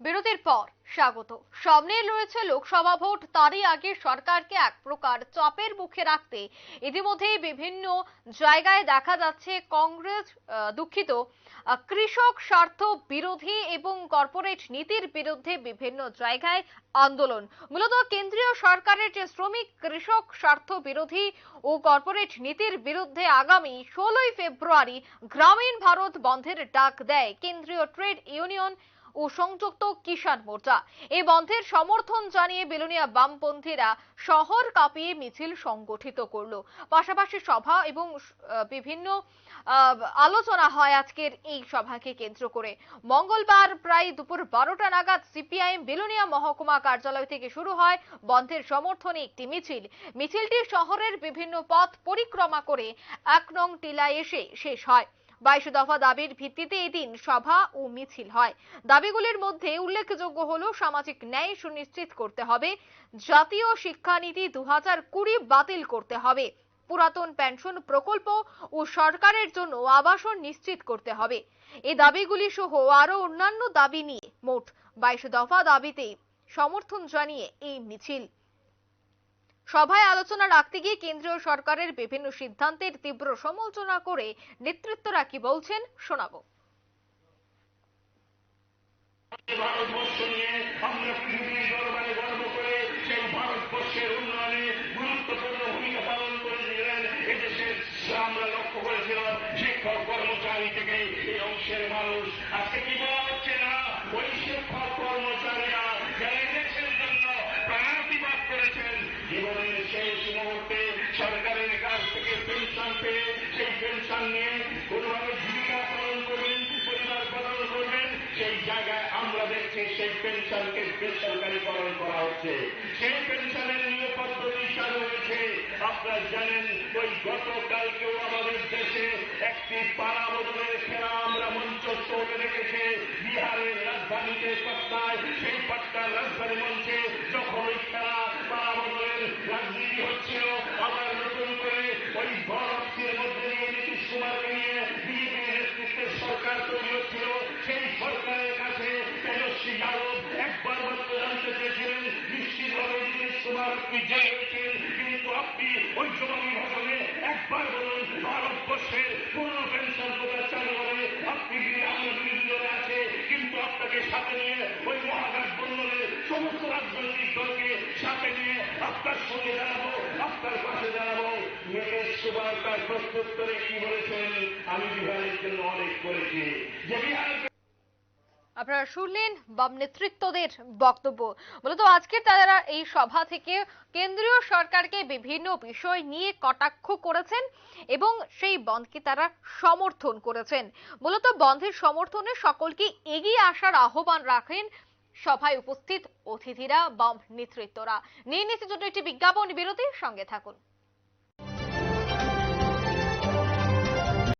বিরতির পর স্বাগত। সামনে রয়েছে লোকসভা ভোট, তারই আগে সরকারকে এক প্রকার চাপের মুখে রাখতে ইতিমধ্যেই বিভিন্ন জায়গায় দেখা যাচ্ছে কংগ্রেস দুঃখিত কৃষক স্বার্থ বিরোধী এবং কর্পোরেট নীতির বিরুদ্ধে বিভিন্ন জায়গায় আন্দোলন। মূলত কেন্দ্রীয় সরকারের যে শ্রমিক, কৃষক স্বার্থ বিরোধী ও কর্পোরেট নীতির বিরুদ্ধে আগামী ষোলোই ফেব্রুয়ারি গ্রামীণ ভারত বন্ধের ডাক দেয় কেন্দ্রীয় ট্রেড ইউনিয়ন ও সংযুক্ত কিষাণ মোর্চা। এই বন্ধের সমর্থন জানিয়ে বেলুনিয়া বামপন্থীরা শহর কাঁপিয়ে মিছিল সংগঠিত করল। পাশাপাশি সভা এবং বিভিন্ন আলোচনা হয় আজকের এই সভাকে কেন্দ্র করে। মঙ্গলবার প্রায় দুপুর বারোটা নাগাদ সিপিআইএম বেলুনিয়া মহকুমা কার্যালয় থেকে শুরু হয় বন্ধের সমর্থনে একটি মিছিল। মিছিলটি শহরের বিভিন্ন পথ পরিক্রমা করে এক নং টিলায় এসে শেষ হয়। বাইশ দফা দাবির ভিত্তিতে এদিন সভা ও মিছিল হয়। দাবিগুলির মধ্যে উল্লেখযোগ্য হল, সামাজিক ন্যায় সুনিশ্চিত করতে হবে, জাতীয় শিক্ষানীতি দু হাজার কুড়ি বাতিল করতে হবে, পুরাতন পেনশন প্রকল্প ও সরকারের জন্য আবাসন নিশ্চিত করতে হবে। এই দাবিগুলি সহ আরও অন্যান্য দাবি নিয়ে মোট বাইশ দফা দাবিতে সমর্থন জানিয়ে এই মিছিল। সভায় আলোচনা রাখতে গিয়ে কেন্দ্রীয় সরকারের বিভিন্ন সিদ্ধান্তের তীব্র সমালোচনা করে নেতৃত্বরা কি বলছেন শোনাবো। জীবনের শেষ মুহূর্তে সরকারের কাছ থেকে পেনশন পেয়ে সেই পেনশন নিয়ে কোনোভাবে জীবিকা পালন করবেন, পরিবার পালন করবেন, সেই জায়গায় আমরা দেখছি সেই পেনশনকে বেসরকারীকরণ করা হচ্ছে। সেই পেনশনের নিয়ে পদ্ধতি চালু হয়েছে আপনারা জানেন, ওই গতকালকেও আমাদের দেশে একটি পাড়া বদলের খেলা আমরা মঞ্চস্থ দেখেছে। বিহারের রাজধানীতে পাটনায়, সেই পাটনার রাজধানী মঞ্চে সরকার তৈরি হচ্ছিল সেই সরকারের কাছে তেজস্বী যাদব একবার মাত্র জানতে চেয়েছিলেন নিশ্চিতভাবে কুমার আপনি জেলে হয়েছেন। কিন্তু আপনি ওই ভাষণে একবার বলুন ভারতবর্ষের কোন আপনারা শুনলেন বাম নেতৃত্বদের বক্তব্য। মূলত আজকে তারা এই সভা থেকে কেন্দ্রীয় সরকারকে বিভিন্ন বিষয় নিয়ে কটাক্ষ করেছেন এবং সেই বন্ধকে তারা সমর্থন করেছেন। মূলত বন্ধের সমর্থনে সকলকে এগিয়ে আসার আহ্বান রাখেন সভায় উপস্থিত অতিথিরা বাম নেতৃত্বরা। নিয়ে নিচ্ছে জন্য একটি বিজ্ঞাপন বিরতির সঙ্গে থাকুন।